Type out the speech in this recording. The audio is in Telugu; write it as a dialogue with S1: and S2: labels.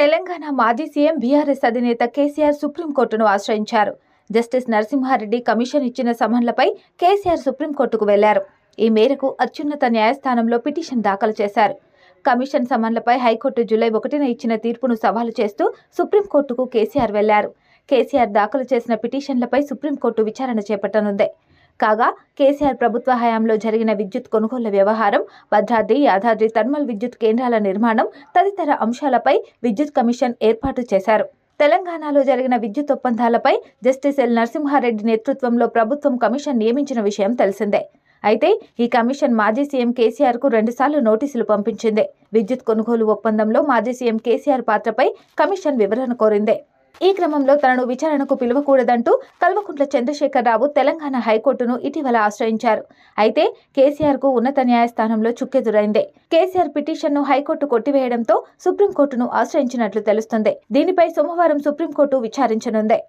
S1: తెలంగాణ మాజీ సీఎం బీఆర్ఎస్ అధినేత కేసీఆర్ సుప్రీంకోర్టును ఆశ్రయించారు. జస్టిస్ నరసింహారెడ్డి కమిషన్ ఇచ్చిన సమన్లపై కేసీఆర్ సుప్రీంకోర్టుకు వెళ్ళారు. ఈ మేరకు అత్యున్నత న్యాయస్థానంలో పిటిషన్ దాఖలు చేశారు. కమిషన్ సమన్లపై హైకోర్టు జూలై ఒకటిన ఇచ్చిన తీర్పును సవాలు చేస్తూ సుప్రీంకోర్టుకు కేసీఆర్ వెళ్ళారు. కేసీఆర్ దాఖలు చేసిన పిటిషన్లపై సుప్రీంకోర్టు విచారణ చేపట్టనుంది. కాగా కేసీఆర్ ప్రభుత్వ హయాంలో జరిగిన విద్యుత్ కొనుగోళ్ళ వ్యవహారం భద్రాద్రి యాదాద్రి థర్మల్ విద్యుత్ కేంద్రాల నిర్మాణం తదితర అంశాలపై విద్యుత్ కమిషన్ ఏర్పాటు చేశారు. తెలంగాణలో జరిగిన విద్యుత్ ఒప్పందాలపై జస్టిస్ ఎల్ నరసింహారెడ్డి నేతృత్వంలో ప్రభుత్వం కమిషన్ నియమించిన విషయం తెలిసిందే. అయితే ఈ కమిషన్ మాజీ సీఎం కేసీఆర్కు రెండుసార్లు నోటీసులు పంపించింది. విద్యుత్ కొనుగోలు ఒప్పందంలో మాజీ సీఎం కేసీఆర్ పాత్రపై కమిషన్ వివరణ కోరింది. ఈ క్రమంలో తనను విచారణకు పిలువకూడదంటూ కల్వకుంట్ల చంద్రశేఖరరావు తెలంగాణ హైకోర్టును ఇటీవల ఆశ్రయించారు. అయితే కేసీఆర్కు ఉన్నత న్యాయస్థానంలో చుక్కెదురైంది. కేసీఆర్ పిటిషన్ను హైకోర్టు కొట్టివేయడంతో సుప్రీంకోర్టును ఆశ్రయించినట్లు తెలుస్తుంది. దీనిపై సోమవారం సుప్రీంకోర్టు విచారించనుంది.